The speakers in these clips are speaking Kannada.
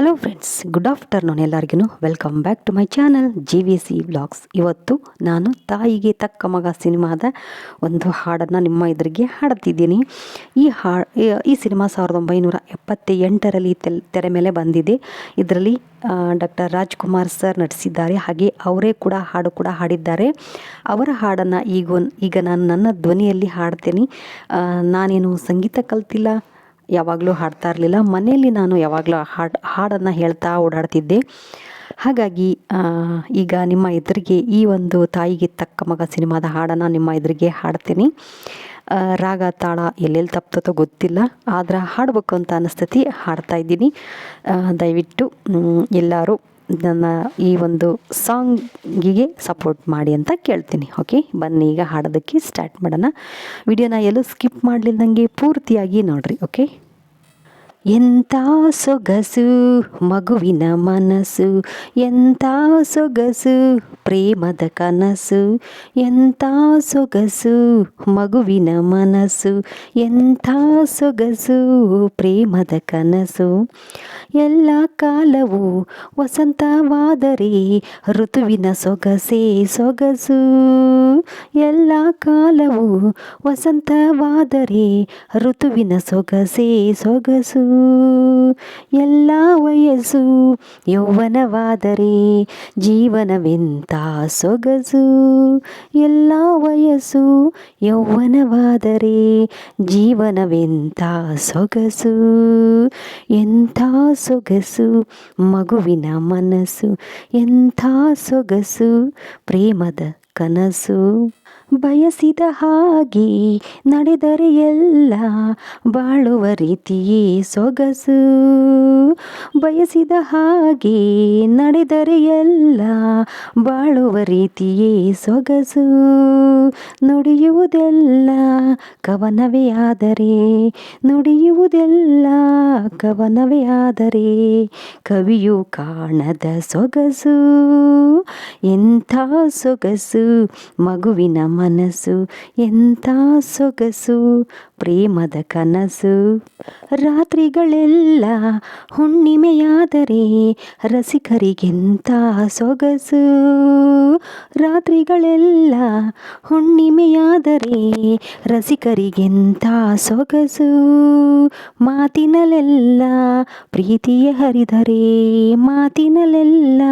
ಹಲೋ ಫ್ರೆಂಡ್ಸ್ ಗುಡ್ ಆಫ್ಟರ್ನೂನ್ ಎಲ್ಲರಿಗೂ welcome back to my channel G V C blogs ಇವತ್ತು ನಾನು ತಾಯಿಗೆ ತಕ್ಕ ಮಗ ಸಿನಿಮಾದ ಒಂದು ಹಾಡನ್ನು ನಿಮ್ಮ ಎದುರಿಗೆ ಹಾಡುತ್ತಿದ್ದೀನಿ. ಈ ಹಾ, ಈ ಸಿನಿಮಾ ಸಾವಿರದ ಒಂಬೈನೂರ ಎಪ್ಪತ್ತ ಎಂಟರಲ್ಲಿ ತೆಲ್, ತೆರೆ ಮೇಲೆ ಬಂದಿದೆ. ಇದರಲ್ಲಿ ಡಾಕ್ಟರ್ ರಾಜ್ಕುಮಾರ್ ಸರ್ ನಟಿಸಿದ್ದಾರೆ. ಹಾಗೆ ಅವರೇ ಕೂಡ ಹಾಡು ಕೂಡ ಹಾಡಿದ್ದಾರೆ. ಅವರ ಹಾಡನ್ನು ಈಗ ಈಗ ನಾನು ನನ್ನ ಧ್ವನಿಯಲ್ಲಿ ಹಾಡ್ತೇನೆ. ನಾನೇನು ಸಂಗೀತ ಕಲ್ತಿಲ್ಲ. ಯಾವಾಗಲೂ ಹಾಡ್ತಾ ಇರಲಿಲ್ಲ. ಮನೆಯಲ್ಲಿ ನಾನು ಯಾವಾಗಲೂ ಹಾಡು, ಹಾಡನ್ನು ಹೇಳ್ತಾ ಓಡಾಡ್ತಿದ್ದೆ. ಹಾಗಾಗಿ ಈಗ ನಿಮ್ಮ ಎದುರಿಗೆ ಈ ಒಂದು ತಾಯಿಗೆ ತಕ್ಕ ಮಗ ಸಿನಿಮಾದ ಹಾಡನ್ನು ನಿಮ್ಮ ಎದುರಿಗೆ ಹಾಡ್ತೀನಿ. ರಾಗ, ತಾಳ ಎಲ್ಲೆಲ್ಲಿ ತಪ್ತತೋ ಗೊತ್ತಿಲ್ಲ. ಆದ್ರೆ ಹಾಡಬೇಕು ಅಂತ ಅನಿಸ್ತತಿ, ಹಾಡ್ತಾ ಇದ್ದೀನಿ. ದಯವಿಟ್ಟು ಎಲ್ಲರೂ ನನ್ನ ಈ ಒಂದು ಸಾಂಗಿಗೆ ಸಪೋರ್ಟ್ ಮಾಡಿ ಅಂತ ಕೇಳ್ತೀನಿ. ಓಕೆ? ಬನ್ನಿ, ಈಗ ಹಾಡೋದಕ್ಕೆ ಸ್ಟಾರ್ಟ್ ಮಾಡೋಣ. ವಿಡಿಯೋನ ಎಲ್ಲೂ ಸ್ಕಿಪ್ ಮಾಡಲಿಲ್ದಂಗೆ ಪೂರ್ತಿಯಾಗಿ ನೋಡಿರಿ, ಓಕೆ? ಎಂಥ ಸೊಗಸು ಮಗುವಿನ ಮನಸ್ಸು, ಎಂಥ ಸೊಗಸು ಪ್ರೇಮದ ಕನಸು, ಎಂಥ ಸೊಗಸು ಮಗುವಿನ ಮನಸ್ಸು, ಎಂಥ ಸೊಗಸು ಪ್ರೇಮದ ಕನಸು. ಎಲ್ಲ ಕಾಲವು ವಸಂತವಾದರೆ ಋತುವಿನ ಸೊಗಸೆ ಸೊಗಸು. ಎಲ್ಲ ಕಾಲವು ವಸಂತವಾದರೆ ಋತುವಿನ ಸೊಗಸೆ ಸೊಗಸು. ಎಲ್ಲ ವಯಸ್ಸು ಯೌವನವಾದರೆ ಜೀವನವೆಂತ ಸೊಗಸು? ಎಲ್ಲ ವಯಸ್ಸು ಯೌವನವಾದರೆ ಜೀವನವೆಂತ ಸೊಗಸು? ಎಂಥ ಸೊಗಸು ಮಗುವಿನ ಮನಸ್ಸು? ಎಂಥ ಸೊಗಸು ಪ್ರೇಮದ ಕನಸು? ಬಯಸಿದ ಹಾಗೆ ನಡೆದರೆ ಎಲ್ಲ ಬಾಳುವ ರೀತಿಯೇ ಸೊಗಸು. ಬಯಸಿದ ಹಾಗೆ ನಡೆದರೆ ಎಲ್ಲ ಬಾಳುವ ರೀತಿಯೇ ಸೊಗಸು. ನುಡಿಯುವುದೆಲ್ಲ ಕವನವೇ ಆದರೆ, ನುಡಿಯುವುದೆಲ್ಲ ಕವನವೇ ಆದರೆ ಕವಿಯು ಕಾಣದ ಸೊಗಸು. ಎಂಥ ಸೊಗಸು ಮಗುವಿನ మనసు ఎంత సొగసు ಪ್ರೇಮದ ಕನಸು. ರಾತ್ರಿಗಳೆಲ್ಲ ಹುಣ್ಣಿಮೆಯಾದರೆ ರಸಿಕರಿಗಿಂತ ಸೊಗಸು. ರಾತ್ರಿಗಳೆಲ್ಲ ಹುಣ್ಣಿಮೆಯಾದರೆ ರಸಿಕರಿಗಿಂತ ಸೊಗಸು. ಮಾತಿನಲ್ಲೆಲ್ಲ ಪ್ರೀತಿಯ ಹರಿದರೆ ಮಾತಿನಲ್ಲೆಲ್ಲ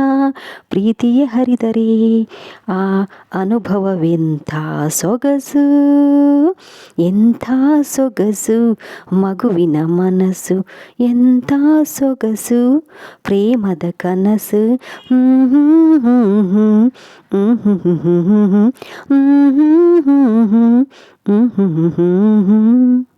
ಪ್ರೀತಿಯ ಹರಿದರೆ ಆ ಅನುಭವವೆಂಥ ಸೊಗಸು. ಎಂಥ సొగసు మగువిన మనసు ఎంత సొగసు ప్రేమద కనసు Mm-hmm.